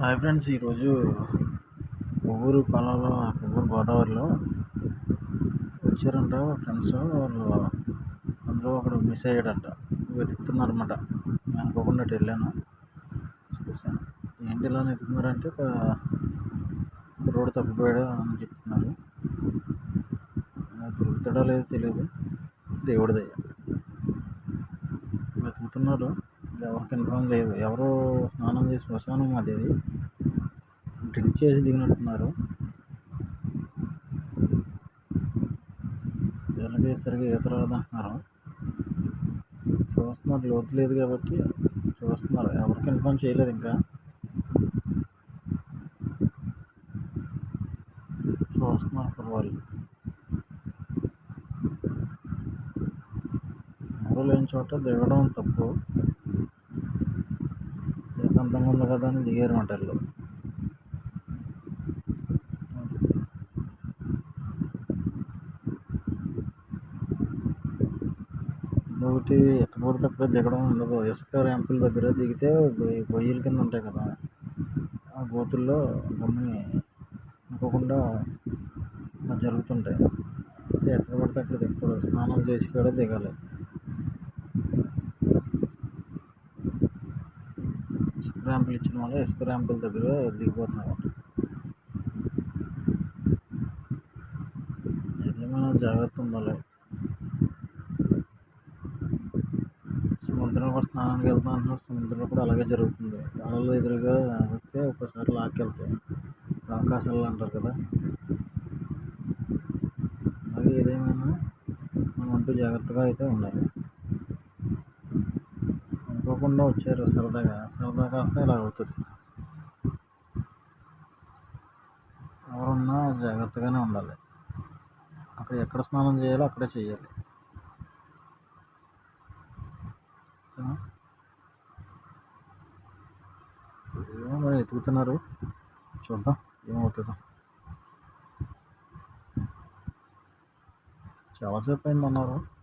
Hi friends ఈరోజు కొవ్వూరు పొలంలో కొవ్వూరు గోదావరిలో వచ్చారంట ఫ్రెండ్స్. వాళ్ళు అందులో ఒకడు మిస్ అయ్యాడంట. వెతుకుతున్నారన్నమాట. నేను అనుకోకుండా వెళ్ళాను. చూశాను. ఏంటి ఇలా వెతుకుతున్నారంటే ఒక రోడ్డు తప్పిపోయాడు అని చెప్తున్నారు. దొరుకుతాడో లేదో తెలియదు. దేవుడిదయ్య వెతుకుతున్నారు ఎవరికి ఇన్ఫామ్ లేదు. ఎవరు స్నానం చేసి శ్మశానం అది. డ్రింక్ చేసి దిగినట్టున్నారు. వీళ్ళకి సరిగ్గా ఈత రాదంటున్నారు చూస్తున్నారు లోతు లేదు కాబట్టి చూస్తున్నారు. ఎవరికి ఇన్ఫామ్ చేయలేదు ఇంకా. చూస్తున్నారు వాళ్ళు. ఎవరు లేని చోట దిగడం తప్పు. ఏకాంతంగా ఉంది కదా అని దిగారు మాట ఒకటి ఎక్కడ పడితే అక్కడ దిగడం ఉండదు. ఇసుక ర్యాంపుల దగ్గర దిగితే గొయ్యల కింద ఉంటాయి కదా. ఆ గోతుల్లో గమ్ముని అనుకోకుండా జరుగుతుంటాయి. ఎక్కడ పడితే అక్కడ దిగకూడదు. స్నానం చేసి కూడా దిగాలి ఇసుక ర్యాంపులు ఇచ్చిన వల్ల ఇసుక ర్యాంపుల దగ్గర దిగిపోతున్నారు. ఏమైనా జాగ్రత్త ఉండాలి. సముద్రంలో కూడా స్నానానికి వెళ్తా అంటున్నారు. సముద్రంలో కూడా అలాగే జరుగుతుంది. అలలు ఎదురుగా వస్తే ఒక్కసారి లాక్కెళ్తాయి ఆకాశాలు అంటారు కదా. అలాగే ఏదేమైనా మనం అంటూ జాగ్రత్తగా అయితే ఉండాలి. అనుకోకుండా వచ్చారు సరదాగా. సరదా కాస్త ఇలా అవుతుంది. ఎవరున్నా జాగ్రత్తగానే ఉండాలి. అక్కడ ఎక్కడ స్నానం చేయాలో అక్కడే చేయాలి. ఏమో మరి వెతుకుతున్నారు చూద్దాం ఏమవుతుందో. చాలాసేపు అయింది అన్నారు